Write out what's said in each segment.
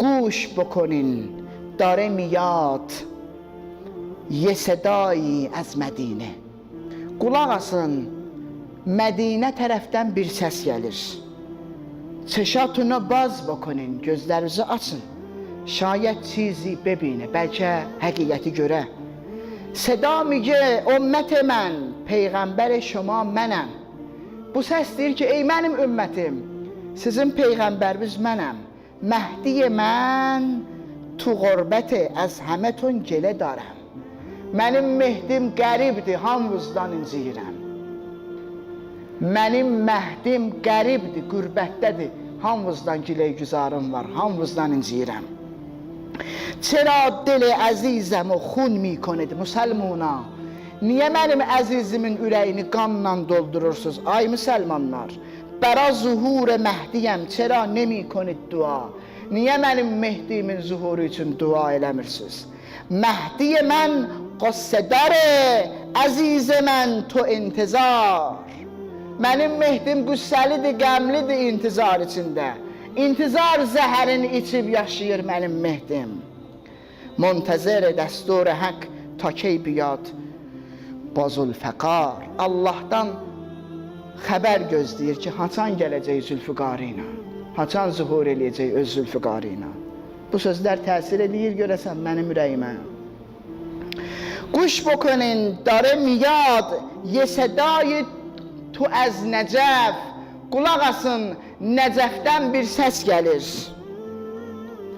گوش بکنین داره میاد یه صدایی از مدینه Qulaq asın, Mədinə tərəfdən bir səs gəlir. Çeşatuna baz bakının, gözlərinizi açın. Şayət çizi bebinə, bəlkə həqiqəti görə. Seda migə, ümmət mən, peyğəmbər şoma mənəm. Bu səs deyir ki, ey mənim ümmətim, sizin peyğəmbəriniz mənəm. Məhdi mən tu qurbəti az həmətun gelə darəm. Mənim Mehdim qəribdir, hamınızdan inciyirəm. Mənim Məhdim qəribdir, qürbətdədir. Hamınızdan giləy güzarım var, hamınızdan inciyirəm. چرا دل عزیزم و خون میکنید مسلمونا Niyə mənim əzizimin ürəyini qanla doldurursunuz ay müsəlmanlar? Bəra zuhur Məhdiyəm, çera nemi konid dua? Niyə mənim Mehdimin zuhuru üçün dua eləmirsiniz? Məhdi mən qıssedar əziz mən tu intizar. Mənim Mehdim qüssəlidir, qəmlidir intizar içində. İntizar zəhərini içib yaşayır mənim Mehdim. Muntəzir dəstur haqq ta ki biyad bazul fəqar Allahdan xəbər gözləyir ki, haçan gələcək Zülfüqarı ilə. Haçan zuhur eləyəcək öz Zülfüqarı ilə. Bu sözlər təsir edir görəsən mənim ürəyimə. گوش بکنین داره میاد یه صدای تو از نجف قلاق asın Nəcəfdən bir səs gəlir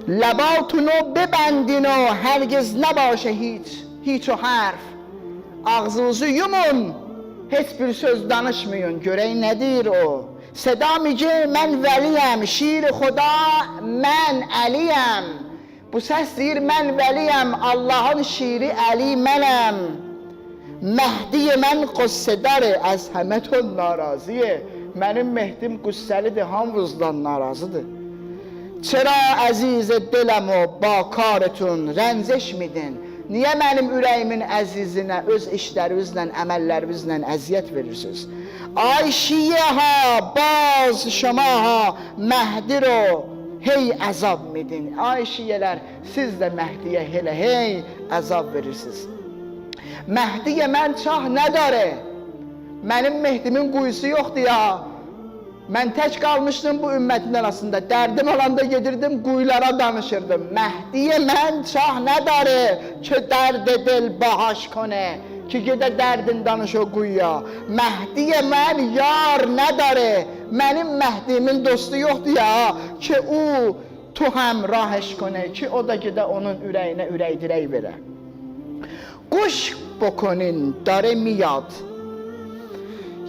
لباتونو ببندین و هرگز نباشه هیچ هیچ و حرف ağzınızı yumun heç bir söz danışmayın görək nədir o? Seda micə mən vəliyəm şir xuda mən əliyəm. Bu səs deyir mən vəliyəm Allahın şiri Əli mənəm. Məhdi mən qıssedar az həmətun narazıyə Mənim Mehdim qüssəlidir hamınızdan narazıdır. Çera əziz diləm o ba karətun rənzəşmidin Niyə mənim ürəyimin əzizinə öz işlərinizlə, əməllərinizlə əziyyət verirsiniz? Ay şiyə ha, baz şama ha, məhdir o, hey əzab midin. Ay şiyələr, siz də Məhdiyə elə hey əzab verirsiniz. Məhdiyə mən çah nə dare? Mənim Mehdimin quyusu yoxdur ya. Ben tek kalmıştım bu ümmetimden aslında. Derdim olanda gedirdim, kuyulara danışırdım. Mehdiye men şah ne darı, ki derde dil bahaş kone. Ki gide derdin danış o kuyuya. Mehdiye men yar ne darı, benim Mehdimin dostu yoktu ya. Ki u tuhem raheş kone, ki o da gide onun üreyine ürey direy vere. Kuş bokonin dare miyad,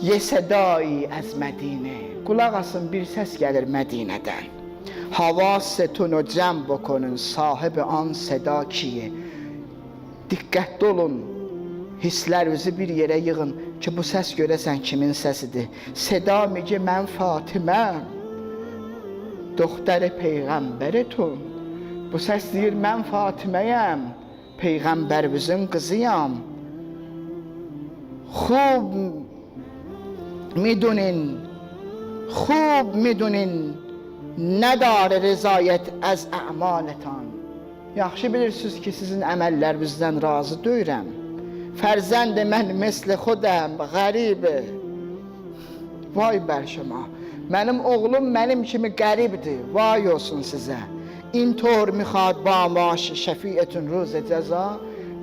ye sedai ez medine. Qulaq asın bir səs gəlir Mədinədən. Havasetun o cəm bokonun sahibi an səda kiyi. Diqqətli olun, hisslərinizi bir yerə yığın ki, bu səs görəsən kimin səsidir. Səda migi mən Fatiməm, doxtəri Peyğəmbəri tun. Bu səs deyir, mən Fatiməyəm, Peyğəmbərimizin qızıyam. Xub midunun خوب میدونین نداره رضایت از اعمالتان yaxşı bilirsiniz ki sizin əməllərinizdən razı deyirəm. Fərzənd mən misli xudəm, qərib. Vay bərşəma. Mənim oğlum mənim kimi qəribdir. Vay olsun sizə. İntor mixad ba maş şəfiətün ruz cəza.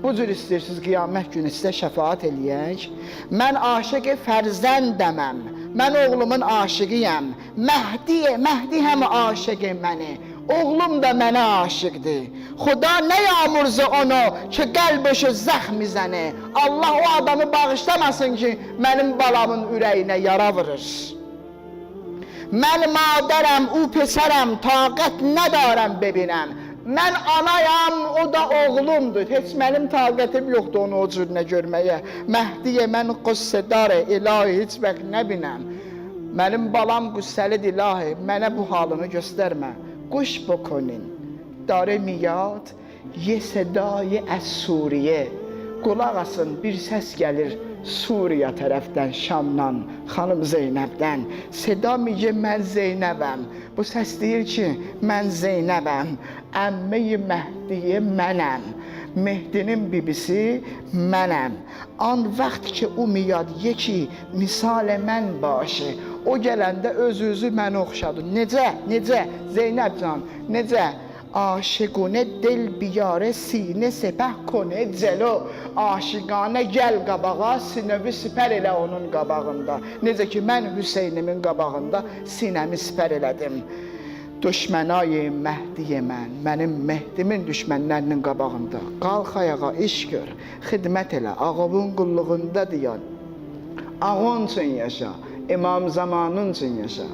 Bu cür istəyirsiniz qiyamət günü sizə şəfaət eləyək. Mən aşiq fərzəndəməm. Mən oğlumun aşiqiyəm. Məhdi, Məhdi həm aşiq məni. Oğlum da mənə aşiqdir. Xuda nə yağmurzu onu ki qəlbəşi zəxm izəni. Allah o adamı bağışlamasın ki mənim balamın ürəyinə yara vurur. Mən madərəm, o pəsərəm, taqət nədarəm bebinəm. Mən anayam, o da oğlumdur. Heç mənim taqətim yoxdur onu o cürünə görməyə. Məhdiyə mən qüssədar ilahi heç vaxt nə binəm. Mənim balam qüssəlidir ilahi, mənə bu halını göstərmə. Quş bukunin. Dare miyad, ye sedayı əs-Suriye. Qulaq asın, bir səs gəlir. Suriye tərəfdən, Şamdan, xanım Zeynəbdən. Seda miyə mən Zeynəbəm. Bu səs deyir ki, mən Zeynəbəm əmmi Məhdiyi mənəm. Mehdinin bibisi mənəm. An vaxt ki umiyad yeki misal mən başı. O gələndə öz-özü mənə oxşadı. Necə? Necə? Zeynəb can, necə? Aşıqune dil biyare sinə sepah kone celo Aşiqanə gəl qabağa sinəvi sipər elə onun qabağında Necə ki mən Hüseynimin qabağında sinəmi sipər elədim Düşmənay Məhdiyə mən, mənim Mehdimin düşmənlərinin qabağında. Qalx ayağa iş gör, xidmət elə, ağavun qulluğunda diyan. Ağon üçün yaşa, imam zamanın üçün yaşa.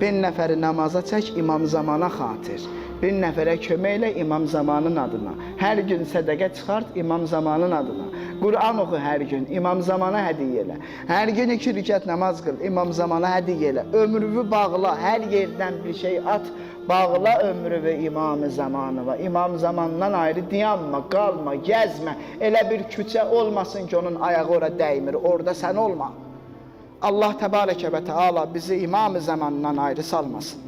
Bir nəfəri namaza çək imam zamana xatir. Bir nəfərə kömək elə imam zamanın adına. Hər gün sədəqə çıxart imam zamanın adına. Quran oxu hər gün imam zamana hədiyyə elə. Hər gün iki rükət namaz qıl imam zamana hədiyyə elə. Ömrünü bağla, hər yerdən bir şey at Bağla ömrü ve imamı zamanı ve imam zamandan ayrı dayanma, qalma, gəzmə. Elə bir küçə olmasın ki, onun ayağı ora dəymir, orada sən olma. Allah təbarəkə və Teala bizi imam zamandan ayrı salmasın.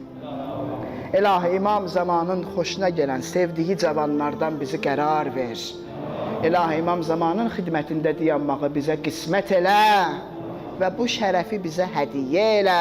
İlahi imam zamanın xoşuna gələn, sevdiyi cavanlardan bizi qərar ver. İlahi imam zamanın xidmətində dayanmağı bizə qismət elə və bu şərəfi bizə hədiyyə elə.